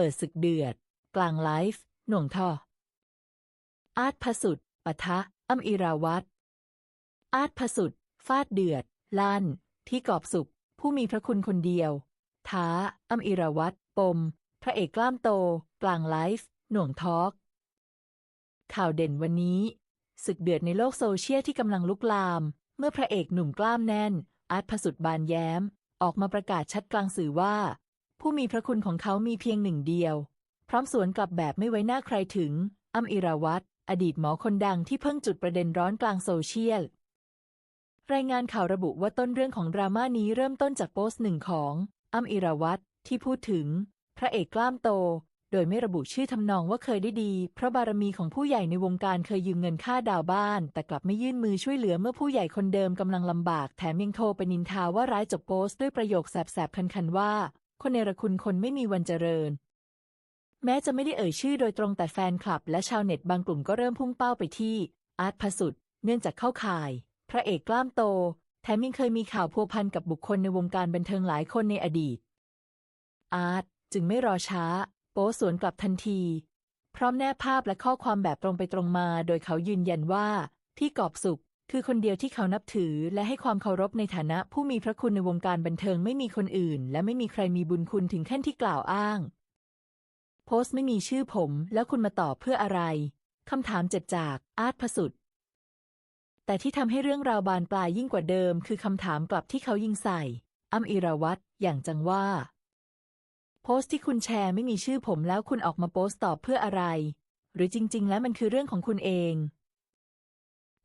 เปิดศึกเดือด กลางไลฟ์ หน่วงท่อ อาร์ตพสุดปะทะอัมอิราวัตอาร์ตพสุดฟาดเดือด ลั่น ที่กอบสุข ผู้มีพระคุณคนเดียว ท้า อัมอิราวัตปม พระเอกกล้ามโต กลางไลฟ์ หน่วงทอล์กข่าวเด่นวันนี้ ศึกเดือดในโลกโซเชียลที่กำลังลุกลาม เมื่อพระเอกหนุ่มกล้ามแน่นอาร์ตพสุดบานแย้ม ออกมาประกาศชัดกลางสื่อว่า ผู้มีพระคุณของเขามีเพียงหนึ่งเดียว พร้อมสวนกลับแบบไม่ไว้หน้าใครถึงอัมอิราวัตอดีตหมอคนดังที่เพิ่งจุดประเด็นร้อนกลางโซเชียล รายงานข่าวระบุว่าต้นเรื่องของดราม่านี้เริ่มต้นจากโพสต์หนึ่งของอัมอิราวัตที่พูดถึง พระเอกกล้ามโต โดยไม่ระบุชื่อทำนองว่าเคยได้ดี เพราะบารมีของผู้ใหญ่ในวงการเคยยืมเงินค่าดาวบ้าน แต่กลับไม่ยื่นมือช่วยเหลือเมื่อผู้ใหญ่คนเดิมกำลังลำบาก แถมยังโทรไปนินทาว่าร้ายจบโพสต์ด้วยประโยคแสบๆคันๆว่า คนเนรคุณคนไม่มีวันเจริญ แม้จะไม่ได้เอ่ยชื่อโดยตรงแต่แฟนคลับ และชาวเน็ตบางกลุ่มก็เริ่มพุ่งเป้าไปที่อาร์ตพสุดเนื่องจากเข้าข่าย พระเอกกล้ามโต แถมยังเคยมีข่าวพัวพันกับบุคคลในวงการบันเทิงหลายคนในอดีต อาร์ตจึงไม่รอช้า โป๊สวนกลับทันที พร้อมแนบภาพและข้อความแบบตรงไปตรงมา โดยเขายืนยันว่า ที่กอบสุข คือคนเดียวที่เขานับถือและให้ความเคารพในฐานะผู้มีพระคุณในวงการบันเทิงไม่มีคนอื่น และไม่มีใครมีบุญคุณถึงขั้นที่กล่าวอ้าง โพสต์ไม่มีชื่อผม แล้วคุณมาตอบเพื่ออะไรคำถามเจ็บจากอาร์ตพสุดแต่ที่ทำให้เรื่องราวบานปลายยิ่งกว่าเดิม คือคำถามกลับที่เขายิงใส่อัมอิราวัตอย่างจังว่า โพสต์ที่คุณแชร์ไม่มีชื่อผมแล้วคุณออกมาโพสต์ตอบเพื่ออะไร หรือจริง ๆ แล้วมันคือเรื่องของคุณเอง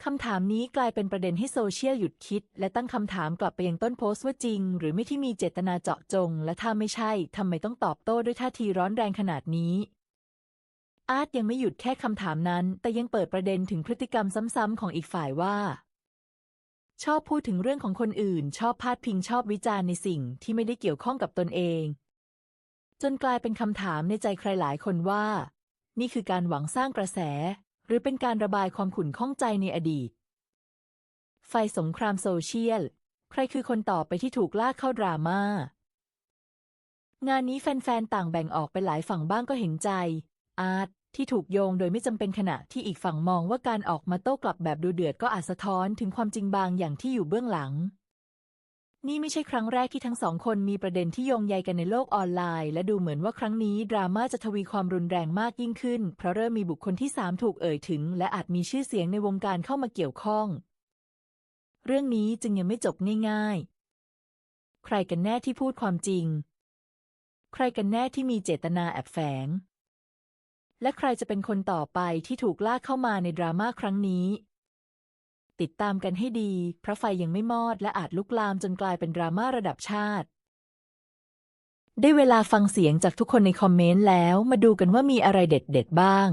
คำถามนี้กลายเป็นประเด็นให้โซเชียลหยุดคิด และตั้งคำถามกลับไปยังต้นโพสต์ว่าจริง หรือไม่ที่มีเจตนาเจาะจง และถ้าไม่ใช่ทำไมต้องตอบโต้ด้วยท่าทีร้อนแรงขนาดนี้ อาร์ตยังไม่หยุดแค่คำถามนั้น แต่ยังเปิดประเด็นถึงพฤติกรรมซ้ำๆของอีกฝ่ายว่า ชอบพูดถึงเรื่องของคนอื่น ชอบพาดพิงชอบวิจารณ์ในสิ่งที่ไม่ได้เกี่ยวข้องกับตนเอง จนกลายเป็นคำถามในใจใครหลายคนว่า นี่คือการหวังสร้างกระแส หรือเป็นการระบายความขุ่นข้องใจในอดีต ไฟสงครามโซเชียล ใครคือคนต่อไปที่ถูกลากเข้าดราม่า งานนี้แฟนๆ ต่างแบ่งออกเป็นหลายฝั่งบ้างก็เห็นใจ อาร์ตที่ถูกโยงโดยไม่จำเป็นขณะที่อีกฝั่งมองว่าการออกมาโต้กลับแบบดูเดือดก็อาจสะท้อนถึงความจริงบางอย่างที่อยู่เบื้องหลัง นี่ไม่ใช่ครั้งแรกที่ทั้งสองคนมีประเด็นที่โยงใยกันในโลกออนไลน์ และดูเหมือนว่าครั้งนี้ดราม่าจะทวีความรุนแรงมากยิ่งขึ้น เพราะเริ่มมีบุคคลที่สามถูกเอ่ยถึง และอาจมีชื่อเสียงในวงการเข้ามาเกี่ยวข้อง เรื่องนี้จึงยังไม่จบง่ายๆ ใครกันแน่ที่พูดความจริง ใครกันแน่ที่มีเจตนาแอบแฝง และใครจะเป็นคนต่อไปที่ถูกลากเข้ามาในดราม่าครั้งนี้ ติดตามกันให้ดี เพราะไฟยังไม่มอดและอาจลุกลามจนกลายเป็นดราม่าระดับชาติ ได้เวลาฟังเสียงจากทุกคนในคอมเมนต์แล้วมาดูกันว่ามีอะไรเด็ดๆบ้าง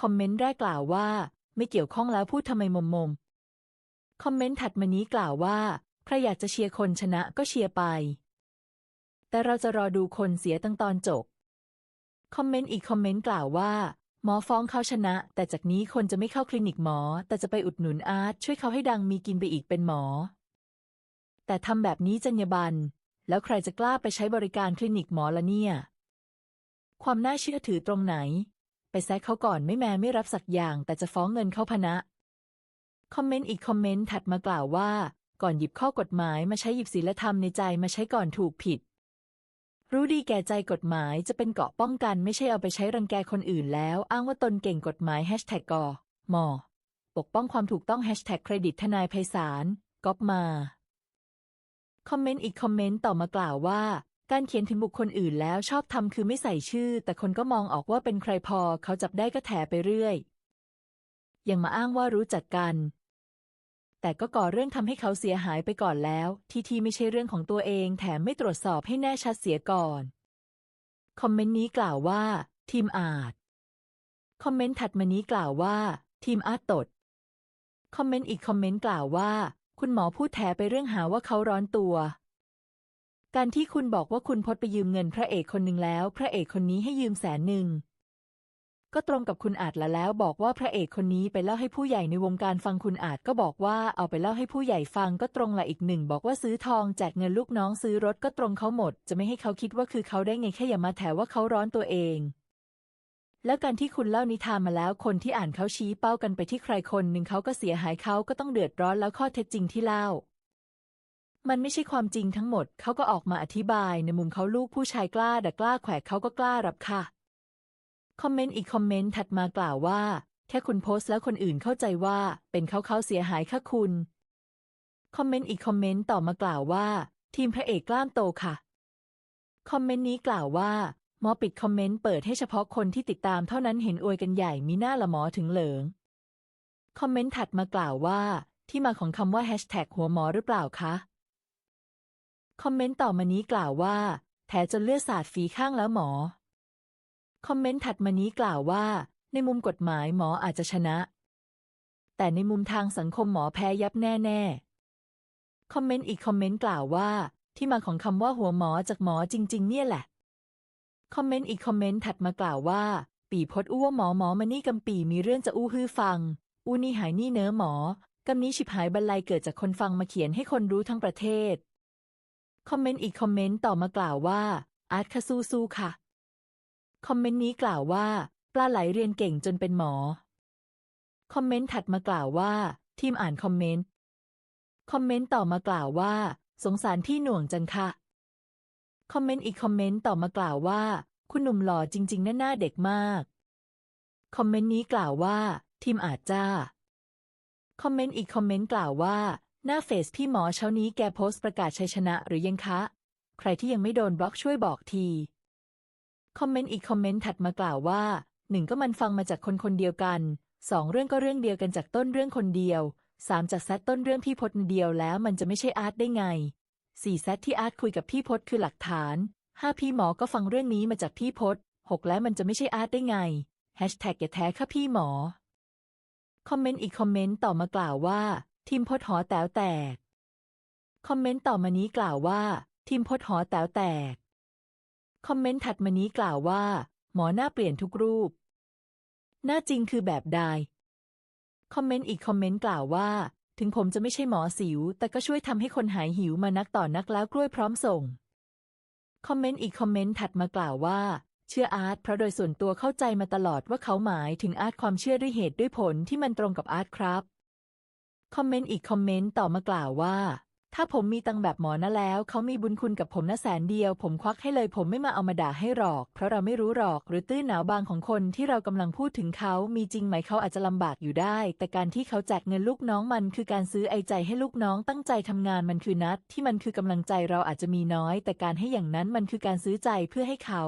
คอมเมนต์แรกกล่าวว่า ไม่เกี่ยวข้องแล้วพูดทำไมมมมๆคอมเมนต์ถัดมานี้กล่าวว่าใครอยากจะเชียร์คนชนะก็เชียร์ไป แต่เราจะรอดูคนเสียตั้งตอนจบ คอมเมนต์อีกคอมเมนต์กล่าวว่า หมอฟ้องเขาชนะ แต่จากนี้คนจะไม่เข้าคลินิกหมอ แต่จะไปอุดหนุนอาร์ตช่วยเขาให้ดังมีกินไปอีกเป็นหมอ แต่ทำแบบนี้จรรยาบรรณแล้วใครจะกล้าไปใช้บริการคลินิกหมอละเนี่ย ความน่าเชื่อถือตรงไหน ไปแซะเขาก่อนไม่แม้ไม่รับสักอย่าง แต่จะฟ้องเงินเขาพนะ คอมเมนต์อีกคอมเมนต์ถัดมากล่าวว่า ก่อนหยิบข้อกฎหมายมาใช้หยิบศีลธรรมในใจมาใช้ก่อนถูกผิด รู้ดีแก่ใจกฎหมายจะเป็นเกราะป้องกันไม่ใช่เอาไปใช้รังแกคนอื่นแล้ว อ้างว่าตนเก่งกฎหมายแฮชแท็กกอมอปกป้องความถูกต้องแฮชแท็กเครดิตทนายไพศาลก๊อปมาคอมเมนต์อีกคอมเมนต์ต่อมากล่าวว่า การเขียนถึงบุคคลอื่นแล้วชอบทำคือไม่ใส่ชื่อ แต่คนก็มองออกว่าเป็นใครพอเขาจับได้ก็แถไปเรื่อย ยังมาอ้างว่ารู้จักกัน แต่ก็ก่อเรื่องทำให้เขาเสียหายไปก่อนแล้ว ที่ที่ไม่ใช่เรื่องของตัวเอง แถมไม่ตรวจสอบให้แน่ชัดเสียก่อน คอมเมนต์นี้กล่าวว่า ทีมอาจคอมเมนต์ถัดมานี้กล่าวว่า ทีมอาร์ตตด คอมเมนต์อีกคอมเมนต์กล่าวว่า คุณหมอพูดแถไปเรื่องหาว่าเขาร้อนตัว การที่คุณบอกว่าคุณพดไปยืมเงินพระเอกคนหนึ่งแล้ว พระเอกคนนี้ให้ยืมแสนหนึ่ง ก็ตรงกับคุณอาจละแล้วบอกว่าพระเอกคนนี้ไปเล่าให้ผู้ใหญ่ในวงการฟังคุณอาจก็บอกว่าเอาไปเล่าให้ผู้ใหญ่ฟังก็ตรงละอีกหนึ่ง บอกว่าซื้อทองแจกเงินลูกน้องซื้อรถก็ตรงเขาหมด จะไม่ให้เขาคิดว่าคือเขาได้ไงแค่อย่ามาแถว่าเขาร้อนตัวเอง แล้วการที่คุณเล่านิทานมาแล้วคนที่อ่านเขาชี้เป้ากันไปที่ใครคนหนึ่งเขาก็เสียหายเขาก็ต้องเดือดร้อนแล้วข้อเท็จจริงที่เล่ามันไม่ใช่ความจริงทั้งหมด เขาก็ออกมาอธิบายในมุมเขาลูกผู้ชายกล้า แต่กล้าแขวะเขาก็กล้ารับค่ะ คอมเมนต์อีกคอมเมนต์ถัดมากล่าวว่า แค่คุณโพสต์แล้วคนอื่นเข้าใจว่าเป็นเขาเขาเสียหายค่ะคุณ คอมเมนต์อีกคอมเมนต์ต่อมากล่าวว่า ทีมพระเอกกล้ามโตค่ะ คอมเมนต์นี้กล่าวว่าหมอปิดคอมเมนต์เปิดให้เฉพาะคนที่ติดตามเท่านั้นเห็นอวยกันใหญ่มีหน้าละหมอถึงเหลิง คอมเมนต์ถัดมากล่าวว่า ที่มาของคำว่าแฮชแท็กหัวหมอหรือเปล่าคะคอมเมนต์ต่อมานี้กล่าวว่าแผลจนเลือดสาดฝีข้างแล้วหมอ คอมเมนต์ถัดมานี้กล่าวว่า ในมุมกฎหมายหมออาจจะชนะ แต่ในมุมทางสังคมหมอแพ้ยับแน่ๆ คอมเมนต์อีกคอมเมนต์กล่าวว่า ที่มาของคำว่าหัวหมอจากหมอจริง ๆ เนี่ยแหละ คอมเมนต์อีกคอมเมนต์ถัดมากล่าวว่า ปีพดอู้ว่าหมอหมอมานี่กำปีมีเรื่องจะอู้ฮือฟัง อู้นี่หายนี่เนื้อหมอกำนี้ฉิบหายบรรลัยเกิดจากคนฟังมาเขียนให้คนรู้ทั้งประเทศ คอมเมนต์อีกคอมเมนต์ต่อมากล่าวว่าอาร์ตคาสู้สู้ค่ะ คอมเมนต์นี้กล่าวว่า ปลาไหลเรียนเก่งจนเป็นหมอ คอมเมนต์ถัดมากล่าวว่า ทีมอ่านคอมเมนต์ คอมเมนต์ต่อมากล่าวว่า สงสารพี่หน่วงจังค่ะ คอมเมนต์อีกคอมเมนต์ต่อมากล่าวว่า คุณหนุ่มหล่อจริงๆน้าหน้าเด็กมาก คอมเมนต์นี้กล่าวว่า ทีมอาจจ้า คอมเมนต์อีกคอมเมนต์กล่าวว่า หน้าเฟซพี่หมอเช้านี้แกโพสต์ประกาศชัยชนะหรือยังคะ ใครที่ยังไม่โดนบล็อกช่วยบอกที คอมเมนต์อีกคอมเมนต์ถัดมากล่าวว่าหนึ่งก็มันฟังมาจากคนคนเดียวกันสองเรื่องก็เรื่องเดียวกันจากต้นเรื่องคนเดียวสามจากแซดต้นเรื่องพี่พศเดียวแล้วมันจะไม่ใช่อาร์ตได้ไงสี่แซดที่อาร์ตคุยกับพี่พศคือหลักฐานห้าพี่หมอก็ฟังเรื่องนี้มาจากพี่พศหกแล้วมันจะไม่ใช่อาร์ตได้ไงแฮชแท็กอย่าแท้ค่ะพี่หมอ คอมเมนต์อีกคอมเมนต์ต่อมากล่าวว่า ทีมพศหอแต๋วแตก คอมเมนต์ต่อมานี้กล่าวว่า ทีมพศหอแต๋วแตก คอมเมนต์ถัดมานี้กล่าวว่า หมอหน้าเปลี่ยนทุกรูป หน้าจริงคือแบบใดคอมเมนต์อีกคอมเมนต์กล่าวว่า ถึงผมจะไม่ใช่หมอสิว แต่ก็ช่วยทำให้คนหายหิวมานักต่อนักแล้วกล้วยพร้อมส่ง คอมเมนต์อีกคอมเมนต์ถัดมากล่าวว่า เชื่ออาร์ตเพราะโดยส่วนตัวเข้าใจมาตลอดว่าเขาหมายถึงอาร์ตความเชื่อด้วยเหตุด้วยผลที่มันตรงกับอาร์ตครับ คอมเมนต์อีกคอมเมนต์ต่อมากล่าวว่า ถ้าผมมีตังแบบหมอนะแล้ว เขามีบุญคุณกับผมนะแสนเดียว ผมควักให้เลย ผมไม่มาเอามาด่าให้หรอก เพราะเราไม่รู้หรอก หรือตื้นหนาวบางของคนที่เรากำลังพูดถึงเขามีจริงไหมเขาอาจจะลำบากอยู่ได้ แต่การที่เขาแจกเงินลูกน้องมันคือการซื้อไอใจให้ลูกน้องตั้งใจทำงานมันคือนัด ที่มันคือกำลังใจเราอาจจะมีน้อย แต่การให้อย่างนั้นมันคือการซื้อใจเพื่อให้เขา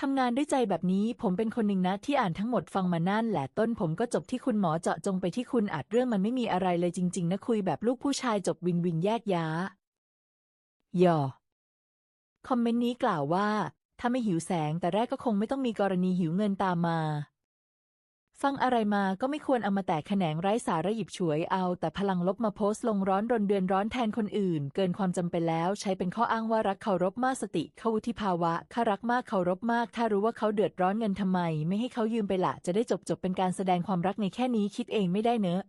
ทำงานด้วยใจแบบนี้ผมเป็นคนหนึ่งนะที่อ่านทั้งหมดฟังมานั่นแหละต้นผมก็จบที่คุณหมอเจาะจงไปที่คุณอาจเรื่องมันไม่มีอะไรเลยจริง ๆ นะคุยแบบลูกผู้ชายจบวินวินแยกย้าย่อคอมเมนต์นี้กล่าวว่า ถ้าไม่หิวแสงแต่แรกก็คงไม่ต้องมีกรณีหิวเงินตามมา ฟังอะไรมาก็ไม่ควรเอามาแตกแขนงไร้สาระหยิบฉวยเอา แต่พลังลบมาโพสต์ลงร้อนรนเดือนร้อนแทนคนอื่น เกินความจำเป็นแล้วใช้เป็นข้ออ้างว่ารักเคารพมากสติเข้าวุฒิภาวะข้ารักมากเคารพมาก ถ้ารู้ว่าเขาเดือดร้อนเงินทำไม ไม่ให้เขายืมไปละจะได้จบจบเป็นการแสดงความรักในแค่นี้คิดเองไม่ได้เนอะ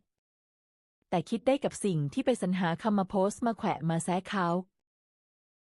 แต่คิดได้กับสิ่งที่ไปสรรหาคำมาโพสต์มาแขวะมาแซะเขา